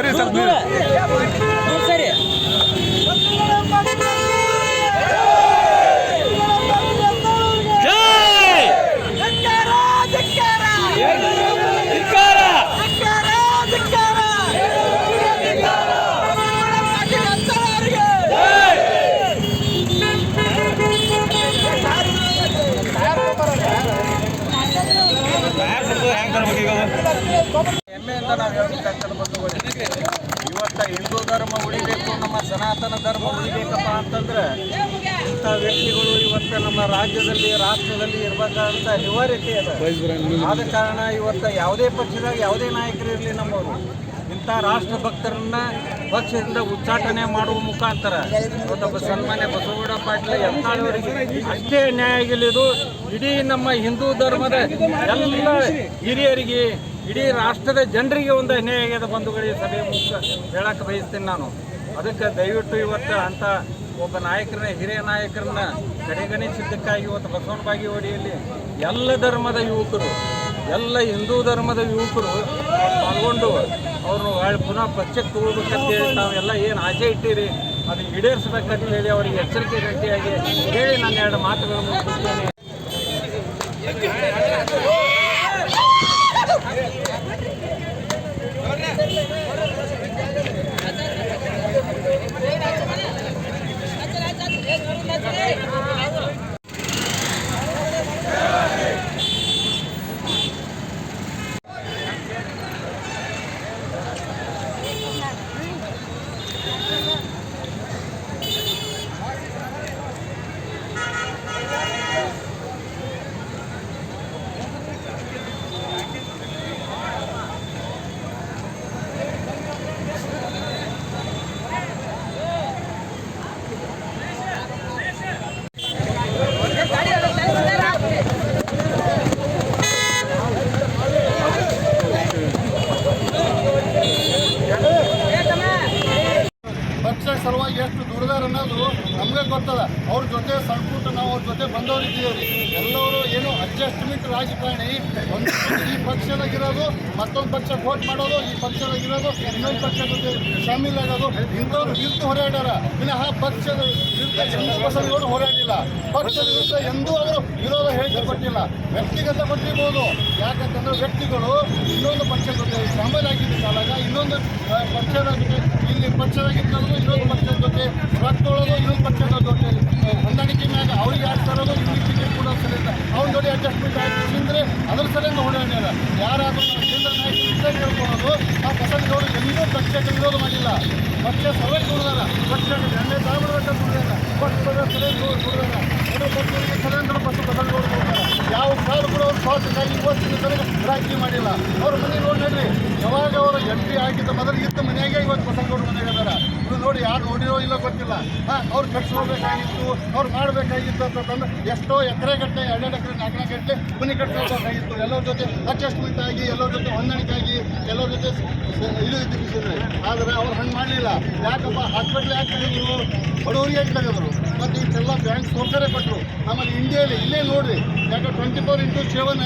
Teresa. ¡Dura, dura! Hindu ಧರ್ಮ ಉಳಿಬೇಕು, ನಮ್ಮ ಸನಾತನ ಧರ್ಮ ಉಳಿಬೇಕಪ್ಪ ಅಂತಂದ್ರೆ ಇಂಥ ವ್ಯಕ್ತಿಗಳು ಇವತ್ತು ನಮ್ಮ ರಾಜ್ಯದಲ್ಲಿ, ರಾಷ್ಟ್ರದಲ್ಲಿ ಇರಬೇಕಾದಂಥ ಅನಿವಾರ್ಯತೆ ಅದ ಆದ ಕಾರಣ ಇವತ್ತು ಯಾವುದೇ ಪಕ್ಷದಾಗ ಯಾವುದೇ ನಾಯಕರು ಇರಲಿ ನಮ್ಮವರು. ಇಂಥ ರಾಷ್ಟ್ರ ಭಕ್ತರನ್ನ ಪಕ್ಷದಿಂದ ಉಚ್ಚಾಟನೆ ಮಾಡುವ ಮುಖಾಂತರ ಇವತ್ತೊಬ್ಬ ಸನ್ಮಾನ್ಯ ಬಸವಗೌಡ ಪಾಟೀಲ್ ಎಂತಾಳವರಿಗೆ ಅಷ್ಟೇ ನ್ಯಾಯ ಇಡೀ ನಮ್ಮ ಹಿಂದೂ ಧರ್ಮದ ಎಲ್ಲ ಹಿರಿಯರಿಗೆ ಇಡೀ ರಾಷ್ಟ್ರದ ಜನರಿಗೆ ಒಂದು ಅನ್ಯಾಯ ಬಂಧುಗಳಿಗೆ ಸಭೆ ಮುಖ ಹೇಳಕ್ಕೆ ಬಯಸ್ತೀನಿ ನಾನು. ಅದಕ್ಕೆ ದಯವಿಟ್ಟು ಇವತ್ತು ಅಂತ ಒಬ್ಬ ನಾಯಕರನ್ನ, ಹಿರಿಯ ನಾಯಕರನ್ನ ಕಡೆಗಣಿಸಿದ್ದಕ್ಕಾಗಿ ಇವತ್ತು ಬಸವನ ಬಾಗೇವಾಡಿಯಲ್ಲಿ ಎಲ್ಲ ಧರ್ಮದ ಯುವಕರು, ಎಲ್ಲ ಹಿಂದೂ ಧರ್ಮದ ಯುವಕರು ಪಾಲ್ಗೊಂಡು ಅವರು ಪುನಃ ಪಕ್ಷಕ್ಕೆ ತಗೋಬೇಕಂತೇಳಿ ನಾವೆಲ್ಲ ಏನು ಆಸೆ ಇಟ್ಟಿರಿ? ಅದು ಈಡೇರಿಸ್ಬೇಕಂತ ಹೇಳಿ ಅವರಿಗೆ ಎಚ್ಚರಿಕೆ ಗಟ್ಟಿಯಾಗಿ ಹೇಳಿ, ನನ್ನ ಎರಡು ಮಾತುಗಳನ್ನು ఉన్నారు ನಮಗೆ ಗೊತ್ತದ. ಅವ್ರ ಜೊತೆ ಸಂಪುಟ ನಾವು ಅವ್ರ ಜೊತೆ ಬಂದವರಿದ್ದೀವಿ ಎಲ್ಲರೂ ಏನು ಅಡ್ಜಸ್ಟ್ಮೆಂಟ್ ರಾಜಕಾರಣಿ. ಒಂದು ಈ ಪಕ್ಷದಾಗಿರೋದು, ಮತ್ತೊಂದು ಪಕ್ಷ ವೋಟ್ ಮಾಡೋದು, ಈ ಪಕ್ಷದಾಗಿರೋದು, ಇನ್ನೊಂದು ಪಕ್ಷ ಜೊತೆ ಶಾಮೀಲ್ ಆಗೋದು, ಇಂಥವ್ರು ವಿರುದ್ಧ ಹೋರಾಡ್ಯಾರ. ವಿನಃ ಪಕ್ಷದ ವಿರುದ್ಧ ಬಸವನಗೌಡರು ಹೋರಾಡಿಲ್ಲ. ಪಕ್ಷದ ವಿರುದ್ಧ ಎಂದೂ ಅವರು ವಿರೋಧ ಹೇಳಿಕೆ ಕೊಟ್ಟಿಲ್ಲ. ವ್ಯಕ್ತಿಗತ ಕೊಟ್ಟಿರ್ಬೋದು. ಯಾಕಂತಂದ್ರೆ ವ್ಯಕ್ತಿಗಳು ಇನ್ನೊಂದು ಪಕ್ಷದ ಜೊತೆ ಶಾಮೀಲ್ ಆಗಿದ್ದ ಕಾಲಾಗ ಇನ್ನೊಂದು ಪಕ್ಷದ ಜೊತೆ, ಇಲ್ಲಿ ಪಕ್ಷದಾಗಿದ್ದವರು ಇನ್ನೊಂದು ಪಕ್ಷದ ಜೊತೆ ರೊಕ್ಕೊಳೋದು ಇನ್ನೊಂದು ಪಕ್ಷದ ಜೊತೆ ಹೊಂದಾಣಿಕೆ ಮ್ಯಾಗ ಅವ್ರಿಗೆ ಯಾರು ತರೋದು ಇವ್ರಿಗೆ ಕೊಡೋ ಸಲಿಂದ ಅವ್ನ ಜೊತೆ ಅಡ್ಜಸ್ಟ್ಮೆಂಟ್ ಆಗಿ ಅಂದ್ರೆ ಅದ್ರ ಸರಿಯಿಂದ ಹೊಡೆಯಾರ ಯಾರಾದರೂ ಕೇಂದ್ರ ನಾಯಕರು ಕೇಳ್ಕೊಳ್ಳೋದು ಆ ಬಸವನಗೌಡರು ಎಲ್ಲೂ ಪಕ್ಷಕ್ಕೆ ವಿರೋಧ ಮಾಡಿಲ್ಲ. ಪಕ್ಷ ಸಭೆ ಕೊಡಿದಾರ ಪಕ್ಷಕ್ಕೆ ಎಣ್ಣೆ ತಾಳ್ಬಿಡ್ಬೇಕಂತ ಕೊಡಿದಾರ ಪಕ್ಷದ ಸಲಹೆ ಕೊಡಿದಾರ ಎರಡು ಪಕ್ಷಗಳಿಗೆ ಸಲಹೆ ಪಕ್ಷ ಕೊಡ್ತಾರೆ. ಯಾವ ಕಾಲು ಕೂಡ ಅವ್ರು ಸ್ವಾರ್ಥಕ್ಕಾಗಿ ಇವತ್ತಿನ ತನಕ ರಾಜಕೀಯ ಮಾಡಿಲ್ಲ. ಅವ್ರ ಮನೆ ನೋಡಿ ನೋಡ್ರಿ ಯಾವಾಗ ಅವರು ಎಂಟ್ರಿ ಆಗಿದ್ದ ಮೊದಲು ಇದ್ದ ಮನೆಯಾಗೆ ಇವತ್ತು ಬಸವನಗೌಡ ನೋಡಿ ಯಾರು ನೋಡಿರೋ ಇಲ್ಲ ಗೊತ್ತಿಲ್ಲ. ಅವ್ರು ಕಟ್ಸ್ಕೋಬೇಕಾಗಿತ್ತು ಅವ್ರು ಮಾಡಬೇಕಾಗಿತ್ತು ಅಂತಂದ್ರೆ ಎಷ್ಟೋ ಎಕರೆ ಗಟ್ಟೆ ಎರಡೆರಡು ಎಕರೆ ನಾಲ್ಕನೇ ಗಂಟೆ ಮನೆ ಕಟ್ಸ್ಕೋಬೇಕಾಗಿತ್ತು ಎಲ್ಲರ ಜೊತೆ ಅಡ್ಜಸ್ಟ್ಮೆಂಟ್ ಆಗಿ ಎಲ್ಲರ ಜೊತೆ ಹೊಂದಾಣಿಕೆ ಆಗಿ ಎಲ್ಲರ ಜೊತೆ ಇದು ಇದ್ದಿದ್ದಾರೆ ಆದರೆ ಅವ್ರು ಹಂಗೆ ಮಾಡಲಿಲ್ಲ. ಯಾಕಪ್ಪ ಹಾಸ್ಪಿಟ್ಲ್ ಯಾಕೆ ತೆಗೆದ್ರು ಬಡವರಿಗೆ ತೆಗೆದ್ರು ಮತ್ತು ಇಷ್ಟೆಲ್ಲ ಬ್ಯಾಂಕ್ ಸೌಕರ್ಯ ಕೊಟ್ಟರು ಆಮೇಲೆ ಇಂಡಿಯಲ್ಲಿ ಇಲ್ಲೇ ನೋಡಿರಿ. ಯಾಕೆ twenty four into seven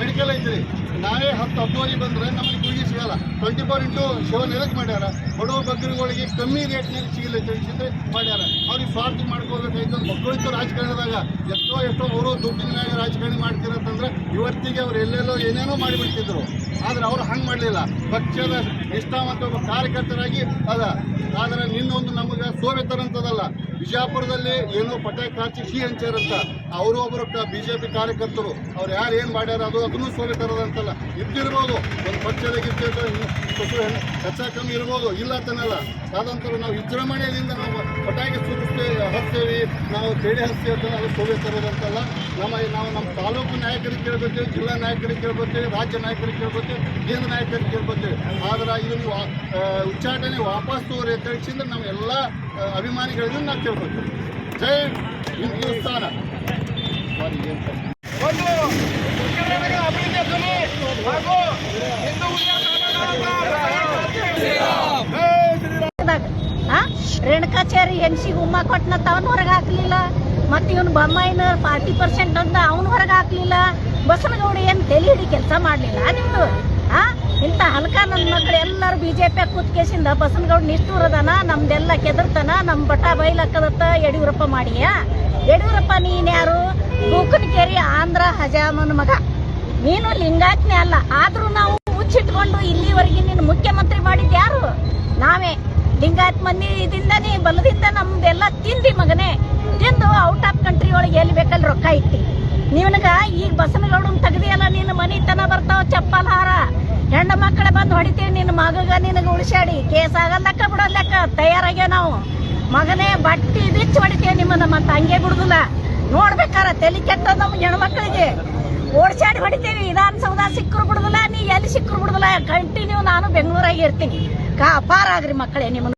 medical ಐತ್ರಿ. ನಾವೇ ಹತ್ತು ಹತ್ತುವರೆಗೆ ಬಂದರೆ ನಮಗೆ ಗುಳಿಗೆ ಸಿಗಲ್ಲ. ಟ್ವೆಂಟಿ ಫೋರ್ ಇಂಟು ಸೆವೆನ್ ಎದಕ್ಕೆ ಮಾಡ್ಯಾರ. ಬಡವ ಬಗ್ಗರುಗಳಿಗೆ ಕಮ್ಮಿ ರೇಟ್ನಲ್ಲಿ ಸಿಗಲಿ ತಿಳಿಸಿದ್ರೆ ಮಾಡ್ಯಾರ. ಅವ್ರಿಗೆ ಸ್ವಾರ್ಥ ಮಾಡ್ಕೋಬೇಕಾಯ್ತು ಮಕ್ಕಳಿತ್ತು ರಾಜಕಾರಣದಾಗ. ಎಷ್ಟೋ ಎಷ್ಟೋ ಅವರು ದುಡ್ಡಿನ ಮ್ಯಾಗ ರಾಜಕಾರಣ ಮಾಡ್ತಿರತ್ತಂದ್ರೆ ಇವತ್ತಿಗೆ ಅವ್ರು ಎಲ್ಲೆಲ್ಲೋ ಏನೇನೋ ಮಾಡಿಬಿಡ್ತಿದ್ರು. ಆದ್ರೆ ಅವ್ರು ಹಂಗೆ ಮಾಡಲಿಲ್ಲ. ಪಕ್ಷದ ನಿಷ್ಠಾವಂತ ಒಬ್ಬ ಕಾರ್ಯಕರ್ತರಾಗಿ ಅದ. ಆದ್ರೆ ನಿನ್ನೊಂದು ನಮಗೆ ಸೋವೆತರಂತದಲ್ಲ ಬಿಜಾಪುರದಲ್ಲಿ ಏನೋ ಪಟಾಕಿ ಹಾಕಿ ಸಿ ಹಂಚಾರಂತ ಅವರು ಒಬ್ಬರು ಬಿ ಜೆ ಪಿ ಕಾರ್ಯಕರ್ತರು, ಅವ್ರು ಯಾರು ಏನು ಮಾಡ್ಯಾರ ಅದು ಅದನ್ನು ಸೋವೆತರದಂತಲ್ಲ ಇದ್ದಿರ್ಬೋದು, ಒಂದು ಪಕ್ಷದಾಗ ತುಸು ಹೆಚ್ಚ ಕಮ್ಮಿ ಇರ್ಬೋದು, ಇಲ್ಲ ತನ್ನಲ್ಲ ಆದಂತರ ನಾವು ವಿಜೃಂಭಣೆಯಿಂದ ನಾವು ಪಟಾಕಿ ಸುರಿಸ್ತೇವೆ ಹಚ್ತೇವೆ, ನಾವು ಬೇಡಿ ಹಚ್ತೇವೆ ಅಂತ ಅದು ಸೋವೆತರೋದಂತಲ್ಲ ನಮ್ಮ ನಾವು ನಮ್ಮ ತಾಲೂಕು ನಾಯಕರಿಗೆ ಕೇಳ್ಕೊತೀವಿ ಜಿಲ್ಲಾ ನಾಯಕರಿಗೆ ಕೇಳ್ಕೊತೀವಿ ರಾಜ್ಯ ನಾಯಕರಿಗೆ ಕೇಳ್ಕೊತೀವಿ ಕೇಂದ್ರ ನಾಯಕರಿಗೆ ಕೇಳ್ಕೊತೀವಿ ಆದ್ರೆ ಇದನ್ನು ಉಚ್ಚಾಟನೆ ವಾಪಸ್ ತೋರಿ ಅಂತ ಹೇಳಿಸಿದ್ರೆ ನಮ್ಮ ಎಲ್ಲ ನಾನು ನಾವು ಕೇಳ್ಕೊತೀವಿ ಜೈ ಹಿಂದ್- ಹಿಂದೂಸ್ತಾನ ಒಂದು ಕರ್ನಾಟಕ ಅಭಿವೃದ್ಧಿಯ ಧ್ವನಿ ಹಾಗೂ ಹಿಂದೂಗಳ ಆ? ರೇಣುಕಾಚಾರಿ ಹೆಣ್ಸಿಗೆ ಉಮ್ಮ ಕೊಟ್ಟನ ತವನ್ ಹೊರಗೆ ಹಾಕ್ಲಿಲ್ಲ. ಮತ್ತೆ ಇವನು ಬೊಮ್ಮಾಯಿನ ಫಾರ್ಟಿ ಪರ್ಸೆಂಟ್ ಅಂತ ಅವನು ಹೊರಗೆ ಹಾಕ್ಲಿಲ್ಲ. ಬಸನಗೌಡ ಏನು ತಲೆ ಹಿಡಿ ಕೆಲಸ ಮಾಡಲಿಲ್ಲ ನಿಮ್ದು? ಆ? ಇಂಥ ಹಲ್ಕ ನನ್ನ ಮಕ್ಕಳು ಎಲ್ಲರೂ ಬಿ ಜೆ ಪಿ ಕೂತ್ಕೇಸಿಂದ ಬಸವನಗೌಡ ನಿಷ್ಠೂರದನ, ನಮ್ದೆಲ್ಲ ಕೆದರ್ತಾನ ನಮ್ಮ ಬಟ ಬೈಲಕ್ಕದತ್ತ ಯಡಿಯೂರಪ್ಪ ಮಾಡಿಯ. ಯಡಿಯೂರಪ್ಪ, ನೀನ್ ಯಾರು? ಬೂಕನಕೇರಿ ಆಂಧ್ರ ಹಜಾಮನ್ ಮಗ. ನೀನು ಲಿಂಗಾಜ್ಞೆ ಅಲ್ಲ. ಆದ್ರೂ ನಾವು ಮುಚ್ಚಿಟ್ಕೊಂಡು ಇಲ್ಲಿವರೆಗೆ ನೀನು ಮುಖ್ಯಮಂತ್ರಿ ಮಾಡಿದ್ ಯಾರು? ನಾವೇ. ಲಿಂಗಾಯತ್ ಮಂದಿ ಇದಿಂದನೇ ಬಲದಿಂದ ನಮ್ದೆಲ್ಲ ತಿಂದಿ ಮಗನೇ. ತಿಂದು ಔಟ್ ಆಫ್ ಕಂಟ್ರಿ ಒಳಗೆ ಎಲ್ಲಿ ಬೇಕಲ್ಲಿ ರೊಕ್ಕ ಇಟ್ಟಿ. ನಿನಗ ಈಗ ಬಸನಗೌಡನ್ ತೆಗ್ದಿಯಲ್ಲ, ನಿನ್ನ ಮನೆ ತನ ಬರ್ತಾವ ಚಪ್ಪಲ್ ಹಾರ ಹೆಣ್ಣು ಮಕ್ಕಳ ಬಂದು ಹೊಡಿತೀವಿ ನಿನ್ನ ಮಗಗ ನಿನಗೆ ಉಳಿಸಾಡಿ ಕೇಸ್ ಆಗಲ್ಲಕ್ಕ ಬಿಡೋದಕ್ಕ ತಯಾರಾಗ್ಯ ನಾವು? ಮಗನೇ ಬಟ್ಟಿ ಬಿಚ್ಚಿ ಹೊಡಿತೀವಿ ನಿಮ್ಮನ್ನ ಮತ್ತೆ ಹಂಗೆ ಬಿಡುದಿಲ್ಲ. ನೋಡ್ಬೇಕಾರ ತಲೆ ಕೆಟ್ಟ ನಮ್ಗೆ ಹೆಣ್ಮಕ್ಳಿಗೆ ಓಡ್ಸಾಡಿ ಹೊಡಿತೀವಿ. ವಿಧಾನಸೌಧ ಸಿಕ್ಕರು ಬಿಡುದಿಲ್ಲ, ನೀ ಎಲ್ಲಿ ಸಿಕ್ಕರು ಬಿಡುದಿಲ್ಲ. ಕಂಟಿನ್ಯೂ ನಾನು ಬೆಂಗಳೂರಾಗಿ ಇರ್ತೀನಿ. ಕಾ ಆಗ್ರಿ ಮಕ್ಕಳೇ ನಿಮ್ಮನ್ನ